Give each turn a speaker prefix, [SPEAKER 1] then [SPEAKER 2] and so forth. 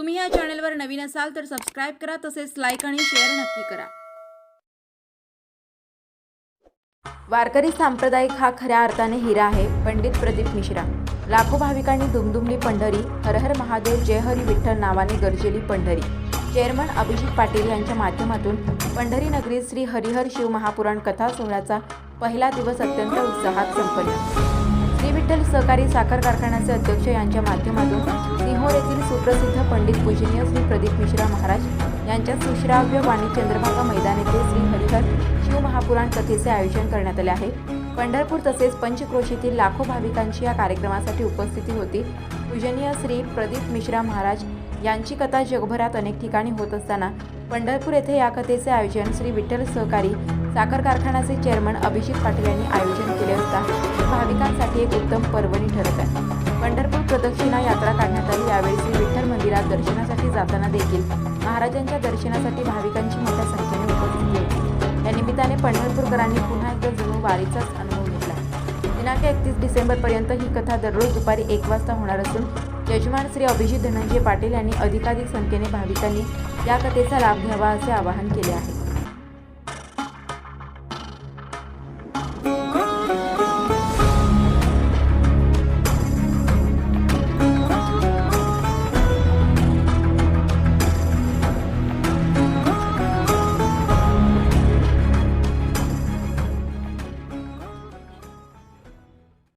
[SPEAKER 1] तुम्ही या चॅनलवर नवीन असाल तर सबस्क्राईब करा तसेच लाईक आणि शेअर नक्की करा. वारकरी सांप्रदायिक हा खऱ्या अर्थाने हिरा आहे पंडित प्रदीप मिश्रा. लाखो भाविकांनी दुमदुमली पंढरी हर हर महादेव जय हरी विठ्ठल नावाने गरजेली पंढरी. चेअरमन अभिजित पाटील यांच्या माध्यमातून पंढरी नगरीत श्री हरिहर शिव महापुराण कथा सोहळ्याचा पहिला दिवस अत्यंत उत्साहात संपन्न. श्री विठ्ठल सहकारी साखर कारखान्याचे अध्यक्ष यांच्या माध्यमातून सिंहोर येथील सुप्रसिद्ध पंडित पूजनीय श्री प्रदीप मिश्रा महाराज यांच्या सुश्राव्य वाणी चंद्रभागा मैदान येथे श्री हरिहर शिवमहापुराण कथेचे आयोजन करण्यात आले आहे. पंढरपूर तसेच पंचक्रोशीतील लाखो भाविकांची या कार्यक्रमासाठी उपस्थिती होती. पूजनीय श्री प्रदीप मिश्रा महाराज यांची कथा जगभरात अनेक ठिकाणी होत असताना पंढरपूर येथे या कथेचे आयोजन श्री विठ्ठल सहकारी साखर कारखान्याचे चेअरमन अभिजित पाटील यांनी आयोजन केले असता हे एक उत्तम पर्वणी ठरत आहे. पंढरपूर प्रदक्षिणा यात्रा काढण्यात आली. यावेळी श्री विठ्ठल मंदिरात दर्शनासाठी जाताना देखील महाराजांच्या दर्शनासाठी भाविकांची मोठ्या संख्येने उपस्थिती होती. या निमित्ताने पंढरपूरकरांनी पुन्हा एकदा जणू वारीचाच अनुभव घेतला. दिनांक एकतीस डिसेंबरपर्यंत ही कथा दररोज दुपारी एक वाजता होणार असून यजमान श्री अभिजित धनंजय पाटील यांनी अधिकाधिक संख्येने भाविकांनी या कथेचा लाभ घ्यावा असे आवाहन केले आहे.